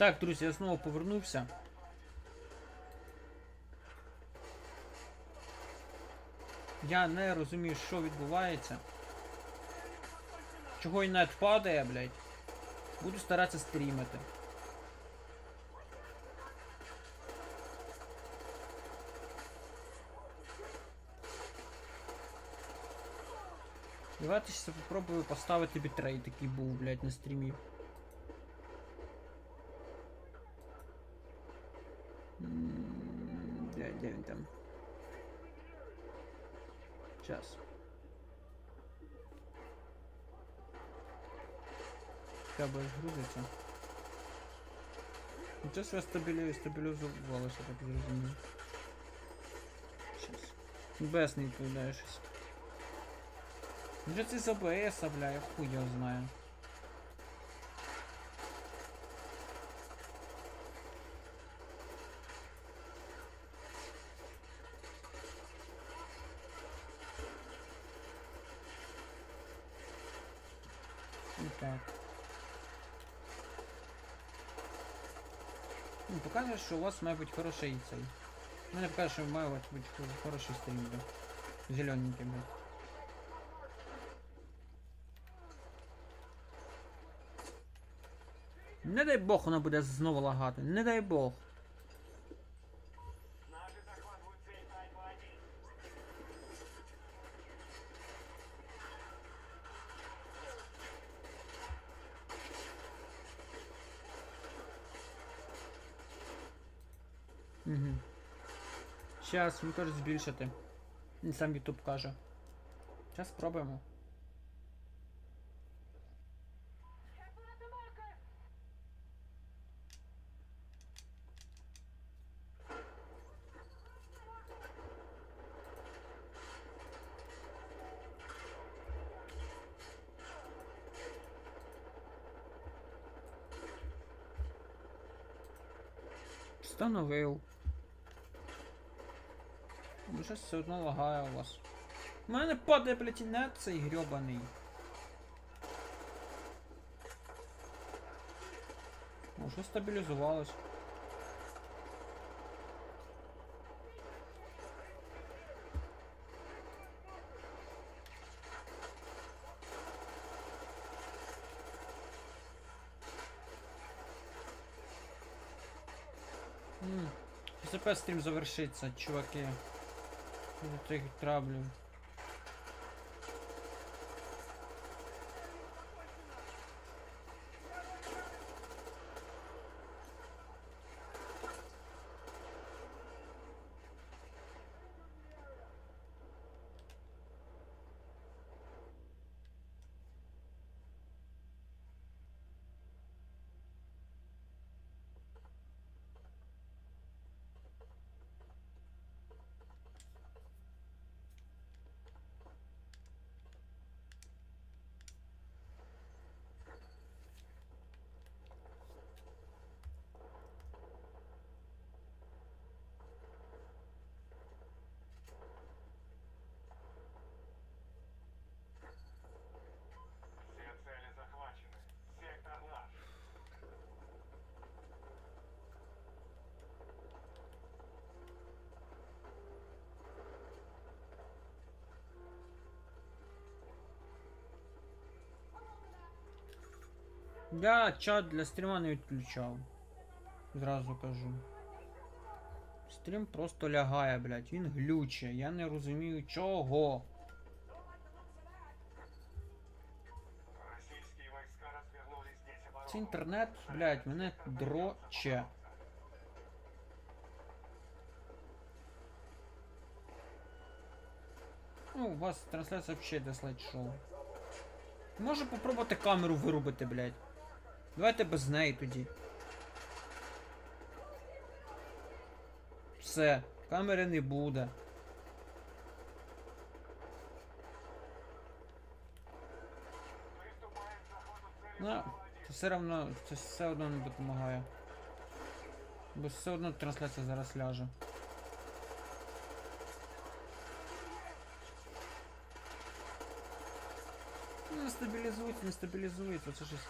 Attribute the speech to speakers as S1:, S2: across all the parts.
S1: Так, друзі, я знову повернувся. Я не розумію, що відбувається. Чого інет падає, блядь. Буду старатися стрімити. Давайте ще попробую поставити бітрейт, який був, блядь, на стрімі. Де, де він там? Сейчас. Треба грузиться. Ну це все стабілю... стабілізувалося, так зрозумів. Щас. Без не відповідає щось. Вже це з АБС, бля, я хуй його знаю. І так. Ну, показує, що у вас має бути хороший цей. У мене покаже, що має бути хороший стрім, да. Зелененький, блядь. Не дай Бог вона буде знову лагати. Не дай Бог. Угу. Щас, він каже збільшити. Він сам YouTube каже. Зараз спробуємо. Встановив. Ну щось все одно лагає у вас. У мене падає, блядь, інет цей грьобаний. Ну, що стабілізувалось. СП стрім завершиться, чуваки. Тих траблів. Я чат для стріма не відключав. Зразу кажу. Стрім просто лягає, блядь. Він глюче. Я не розумію чого.
S2: Российские войска развернули здесь оборону.
S1: Це інтернет, блядь, мене дроче. Ну, у вас трансляція взагалі йде слайд-шоу. Може попробувати камеру вирубити, блядь. Давайте без неї тоді. Все, камери не буде. Ну, це все одно, це все одно не допомагає. Бо все одно трансляція зараз ляже. Ну, не стабілізується, не стабілізується, це щось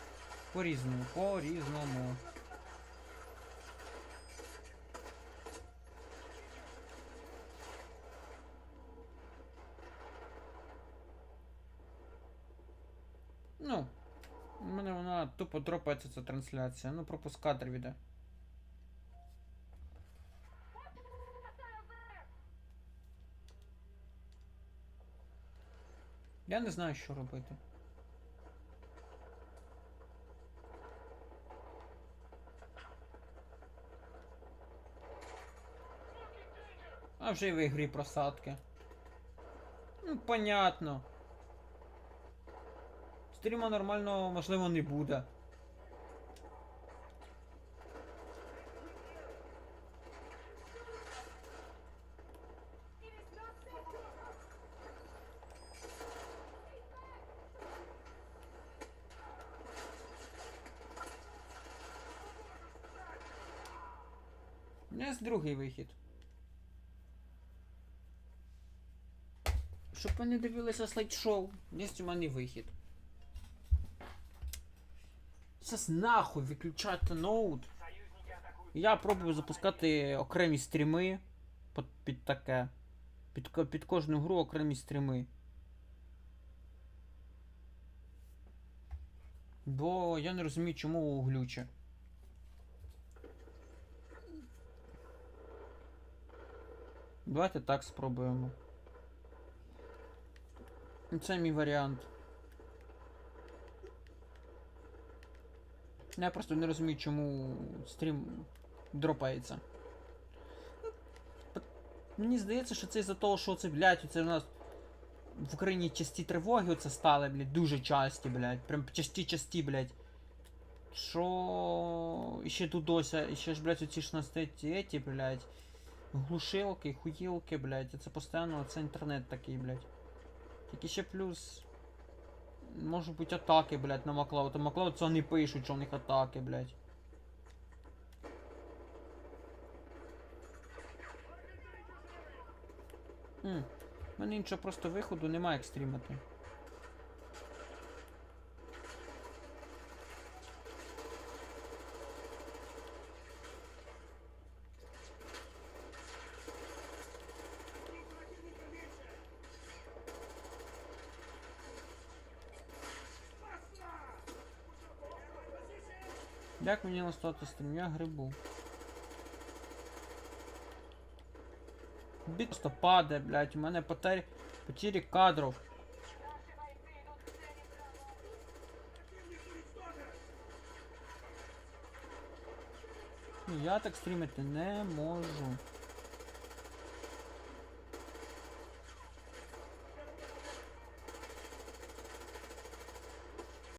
S1: по-різному, по-різному. Ну, у мене вона тупо дропається ця трансляція. Ну, пропускати віде. Я не знаю, що робити. А вже в ігрі просадки. Ну, понятно. Стріма нормального, можливо, не буде. У мене другий вихід. Щоб ви не дивилися слайд-шоу, є у мене вихід. Зараз нахуй виключати ноут. Я пробую запускати окремі стріми під, під таке. Під, під кожну гру окремі стріми. Бо я не розумію, чому глюче. Давайте так спробуємо. Це мій варіант. Ну, Я просто не розумію, чому стрім дропається. Мені здається, що це із-за того, що це, блядь, це в нас в Україні часті тривоги оце стали, блядь, дуже часті, блядь. Прям часті-часті, блядь. Що ще дудося, і ще ж, блядь, оці ж настають еті, блядь. Глушилки, хуїлки, блядь. Це постійно це інтернет такий, блядь. Тільки ще плюс. Може бути атаки, блядь, на Маклауд. А Маклауд це вони пишуть, що в них атаки, блядь. У мене іншого просто виходу немає як стрімати. Як мені настати стрім? Я грибу. Біт просто падає, блядь, у мене потері, потері кадрів. Ну, Я так стрімити не можу.